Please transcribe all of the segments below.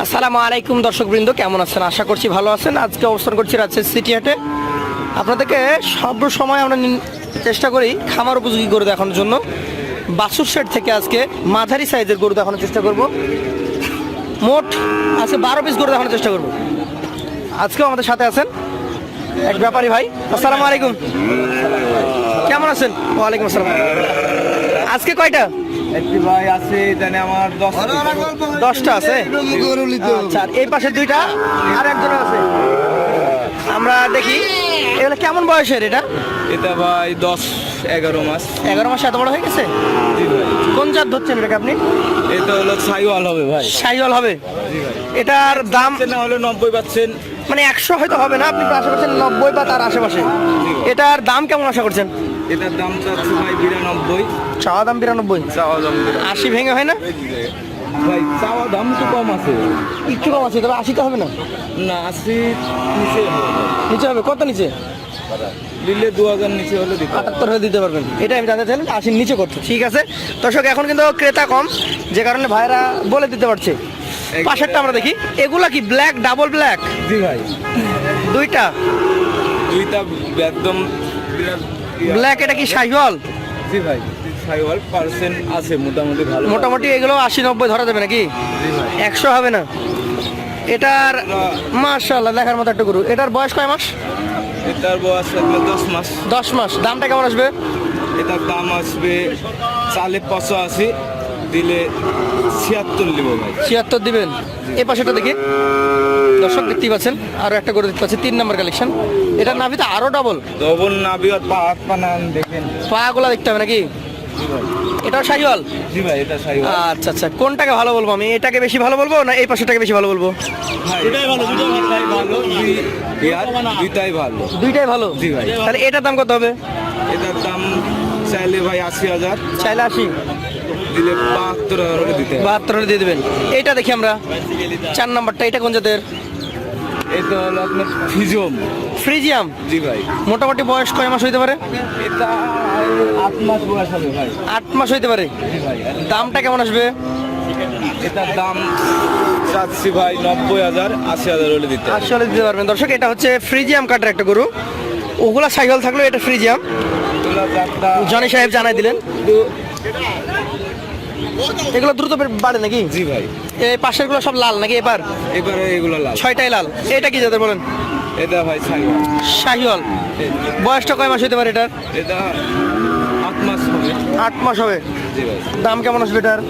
আসসালামু আলাইকুম দর্শকবৃন্দ, কেমন আছেন? আশা করছি ভালো আছেন। আজকে অবস্থান করছি রাজশাহী সিটি হাটে। আপনাদেরকে সব সময় আমরা চেষ্টা করি খামার উপযোগী গরু দেখানোর জন্য। বাসুর সেট থেকে আজকে মাঝারি সাইজের গরু দেখানোর চেষ্টা করব। মোট আজকে বারো পিস গরু দেখানোর চেষ্টা করব। আজকেও আমাদের সাথে আছেন এক ব্যাপারী ভাই। আসসালামু আলাইকুম। কেমন আছেন? ওয়ালাইকুম আসসালাম। আজকে কয়টা? একটি ভাই আছে এখানে আমার দশ দশটা আছে? আচ্ছা এই পাশে দুইটা আর একজন আছে। আমরা দেখি এগুলো কেমন বয়সের এটা? এটা ভাই দশ এগারো মাস। এগারো মাসে এত বড় হয়ে গেছে? ভাই। কোন জাত ধরছেন এটাকে আপনি? এটা হলো সাইওয়াল হবে ভাই। সাইওয়াল হবে। এটার দাম না হলে নব্বই পাচ্ছেন। মানে একশো হয়তো হবে না আপনি আশা করছেন নব্বই বা তার আশেপাশে। এটার দাম কেমন আশা করছেন? এটার দাম চাচ্ছে ভাই বিরানব্বই। চাওয়া দাম বিরানব্বই? চাওয়া দাম আশি ভেঙে হয় না? ভাই চাওয়া দাম তো কম আছে। একটু কম আছে তবে আশি তো হবে না? না আশি নিচে নিচে হবে কত নিচে? নিলে দু হাজার নিচে হলে দিতে। আটাত্তর হয়ে দিতে পারবেন। এটা আমি জানতে চাইলাম আশির নিচে করতে। ঠিক আছে? দর্শক এখন কিন্তু ক্রেতা কম যে কারণে ভাইরা বলে দিতে পারছে। পাশেরটা আমরা দেখি। এগুলা কি ব্ল্যাক ডাবল ব্ল্যাক জি ভাই। দুইটা? দুইটা একদম বিরাট। ব্ল্যাক এটা কি শাহিওয়াল জি ভাই সাইওয়াল পার্সেন্ট আছে মোটামুটি ভালো। মোটামুটি এগুলো আশি নব্বই ধরা যাবে নাকি? একশো হবে না। এটার মাশাল্লাহ দেখার মতো একটা গরু। এটার বয়স কয় মাস? এটার বয়স দশ মাস। দশ মাস। দামটা কেমন আসবে? এটার দাম আসবে চালে পঁচাশি। দিলে ছিয়াত্তর নিব ভাই। ছিয়াত্তর দিবেন? এই পাশেটা দেখি। দর্শক দেখতেই পাচ্ছেন আরও একটা গরু দেখতে পাচ্ছি তিন নম্বর কালেকশন এটার নাভিতে আরও ডাবল ডবল নাবি আর পা হাত পা নান দেখেন। পাগুলা দেখতে হবে নাকি? জি ভাই। এটাও শাহিওয়াল? জি ভাই এটা সাইওয়াল আচ্ছা আচ্ছা কোনটাকে ভালো বলব আমি? এটাকে বেশি ভালো বলব না এই পাশেটাকে বেশি ভালো বলব? দুটাই ভালো দুটাই ভালো। দুইটাই ভালো। দুইটাই ভালো? জি ভাই। তাহলে এটার দাম কত হবে? এটার দাম চাইলে ভাই আশি হাজার। চাইলে আশি। দিলে বাহাত্তর হাজার হলে দিতে। বাহাত্তর হলে দিয়ে দেবেন। এইটা দেখি আমরা। চার নাম্বারটা এটা কোন জাতের? এটা হলো আপনার ফিজম ফ্রিজিয়াম? জি ভাই। মোটামুটি বয়স কয় মাস হইতে পারে? এটা আট মাস বয়স হবে ভাই। আট মাস হইতে পারে? জি ভাই। দামটা কেমন আসবে? এটার দাম চাচ্ছি ভাই নব্বই হাজার আশি হাজার হলে দিতে আশি হলে দিতে পারবেন। দর্শক এটা হচ্ছে ফ্রিজিয়াম কাটার একটা গরু। ওগুলা সাইকেল থাকলেও এটা ফ্রিজিয়াম। জনি সাহেব জানাই দিলেন। এগুলো দ্রুত বাড়ে নাকি? জি ভাই। এই পাশেরগুলো সব লাল নাকি এবার এবারে এগুলো লাল। ছয়টাই লাল। এটা কি যাদের বলেন? এটা ভাই শাহিওয়াল। বয়সটা কয় মাস হইতে পারে এটার? এটা আট মাস হবে। আট মাস হবে। জি ভাই। দাম কেমন আসবে এটার?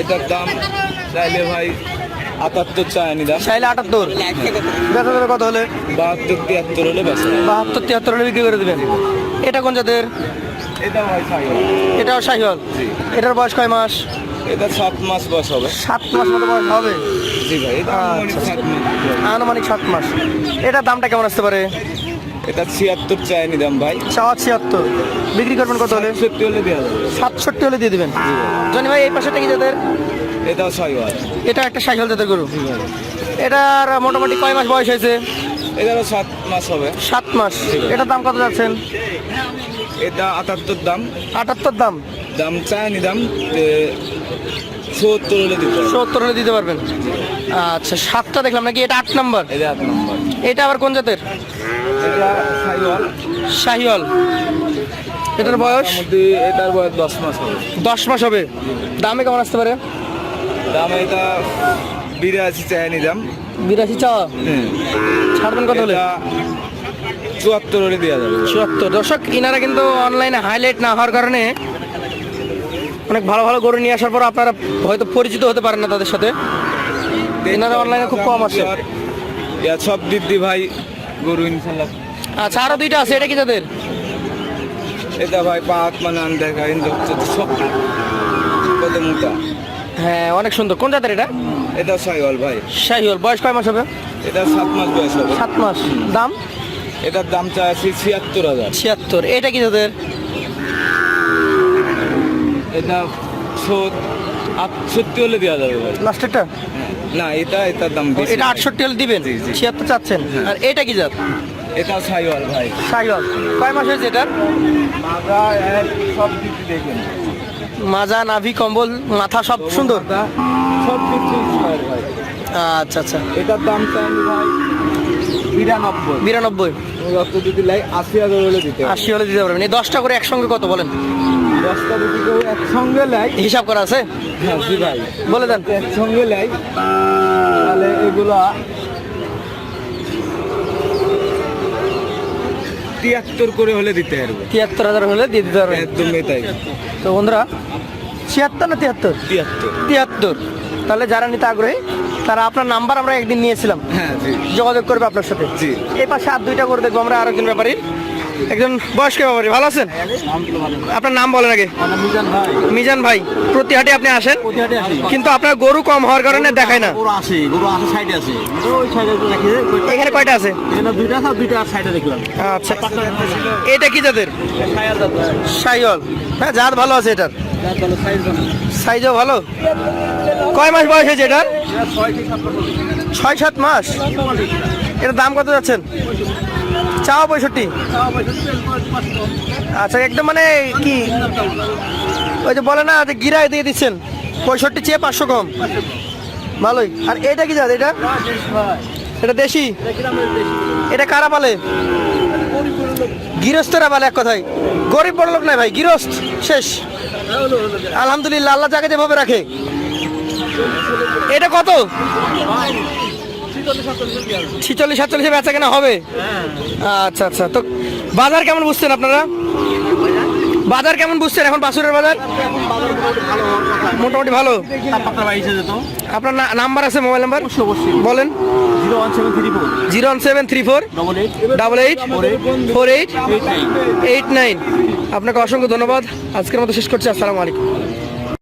এটার দাম চাইলে ভাই আটাত্তর চায় নি দাম। চাইলে আটাত্তর। বেচা যাবে কত হলে? বাহাত্তর তিয়াত্তর হলে বাহাত্তর তিয়াত্তর হলে বিক্রি করে দেবেন। এটা কোন জাতের? এটাও শাহিওয়াল এটার বয়স কয় মাস? এটা সাত মাস বয়স হবে। সাত মাস মতো বয়স হবে? জি ভাই আনুমানিক আচ্ছা। সাত মাস। বয়স। আনুমানিক সাত মাস। এটার দামটা কেমন আসতে পারে? এটা ছিয়াত্তর চায় নি দাম ভাই। চাওয়া ছিয়াত্তর। বিক্রি করবেন কত হলে? সত্যি হলে দেওয়া যাবে। সাতষট্টি হলে দিয়ে দেবেন। জনি ভাই এই পাশেটা কি জাতের? এটাও সাইওয়াল এটা একটা সাইকেল জাতের গরু। এটার মোটামুটি কয় মাস বয়স হয়েছে? এটারও সাত মাস হবে। সাত মাস। এটার দাম কত যাচ্ছেন? এটা আটাত্তর দাম। আটাত্তর দাম? দাম চায় নি দাম সত্তর হলে দিতে সত্তর হলে দিতে পারবেন? আচ্ছা সাতটা দেখলাম নাকি? এটা আট নাম্বার। এটা আট নম্বর। এটা আবার কোন জাতের? এটা সাইওয়াল শাহিওয়াল। এটার বয়স? এটার বয়স দশ মাস হবে। দশ মাস হবে। দামে কেমন আসতে পারে? দাম এটা বিরাশি চায়নি দাম। বিরাশি চাওয়া। ছাড়বেন কত হলে? চুয়াত্তর হলে দেওয়া যাবে। চুয়াত্তর। দর্শক ইনারা কিন্তু অনলাইনে হাইলাইট না হওয়ার কারণে অনেক ভালো ভালো গরু নিয়ে আসার পর আপনারা হয়তো পরিচিত হতে পারেন না তাদের সাথে। এনারা অনলাইনে খুব কম আসে সব দিদি ভাই গরু ইনশাল্লাহ। আচ্ছা আরও দুইটা আছে এটা কি তাদের? এটা ভাই পা হাত মানে দেখা সব। কত মোটা? হ্যাঁ অনেক সুন্দর। কোন জাতের এটা? এটা সাইওয়াল ভাই। শাহিওয়াল বয়স কয় মাস হবে? এটা সাত মাস বয়স হবে। সাত মাস। দাম? এটার দাম চাইছি ছিয়াত্তর হাজার। ছিয়াত্তর। এটা কি তাদের? এটা আটষট্টি হলে দেওয়া যাবে ভাই। লাস্টেরটা? না এটা এটার দাম বেশি। এটা আটষট্টি হলে দিবেন। ছিয়াত্তর চাচ্ছেন। আর এটা কি জাত? এটা সাইওয়াল ভাই। শাহিওয়াল কয় মাস হয়েছে এটার মাজা সব দিদি দেখেন। মাজা নাভি কম্বল মাথা সব সুন্দর? সব কিছু ভাই। আচ্ছা আচ্ছা। এটার দাম চাইনি ভাই। বিরানব্বই রক্ত যদি লাই আশি হাজার হলে দিতে আশি হলে দিতে পারবেন। এই দশটা করে একসঙ্গে কত বলেন? দশটা যদি কেউ একসঙ্গে লাই হিসাব করা আছে? হ্যাঁ জি ভাই। বলে দেন। একসঙ্গে লাই তাহলে এগুলা তিয়াত্তর করে হলে দিতে পারবে। তিয়াত্তর হাজার হলে দিয়ে দিতে একদমই তাই। তো বন্ধুরা ছিয়াত্তর না তিয়াত্তর? তিয়াত্তর। তিয়াত্তর। তাহলে যারা নিতে আগ্রহী তারা আপনার নাম্বার আমরা একদিন নিয়েছিলাম। হ্যাঁ যোগাযোগ করবে আপনার সাথে। জি। এই পাশে আর দুইটা করে দেখব আমরা আরেকজন ব্যাপারী। একজন বয়স্ক ব্যাপারী ভালো আছেন? আপনার নাম বলেন আগে। মিজান ভাই। মিজান প্রতি হাটে আপনি আসেন? কিন্তু আপনার গরু কম হওয়ার কারণে দেখায় না। এখানে কয়টা আছে? আচ্ছা। এটা কি জাতের? সাইল হ্যাঁ জাত ভালো আছে এটার। সাইজও ভালো? কয় মাস বয়স হয়েছে এটার? ছয় সাত মাস এটার দাম কত যাচ্ছেন? চাও পঁয়ষট্টি? আচ্ছা একদম মানে কি? ওই যে বলে না যে গিরায় দিয়ে দিচ্ছেন। পঁয়ষট্টি চেয়ে পাঁচশো কম। ভালোই। আর এটা কি জাত এটা? এটা দেশি? এটা কারা পালে? গৃহস্থরা বলে এক কথায়। গরিব বড় লোক নাই ভাই গৃহস্থ। শেষ। আলহামদুলিল্লাহ আল্লাহ যাকে যেভাবে রাখে। এটা কত? ছিচল্লিশ সাতচল্লিশে বেচা কেনা হবে? আচ্ছা আচ্ছা। তো বাজার কেমন বুঝছেন আপনারা? বাজার কেমন বুঝছেন এখন বাসুরের বাজার? মোটামুটি ভালো। আপনার নাম্বার আছে মোবাইল নাম্বার? বলেন। Zero one seven three four. Double eight four. Eight eight nine আপনাকে অসংখ্য ধন্যবাদ। আজকের মতো শেষ করছি। আসসালামু আলাইকুম।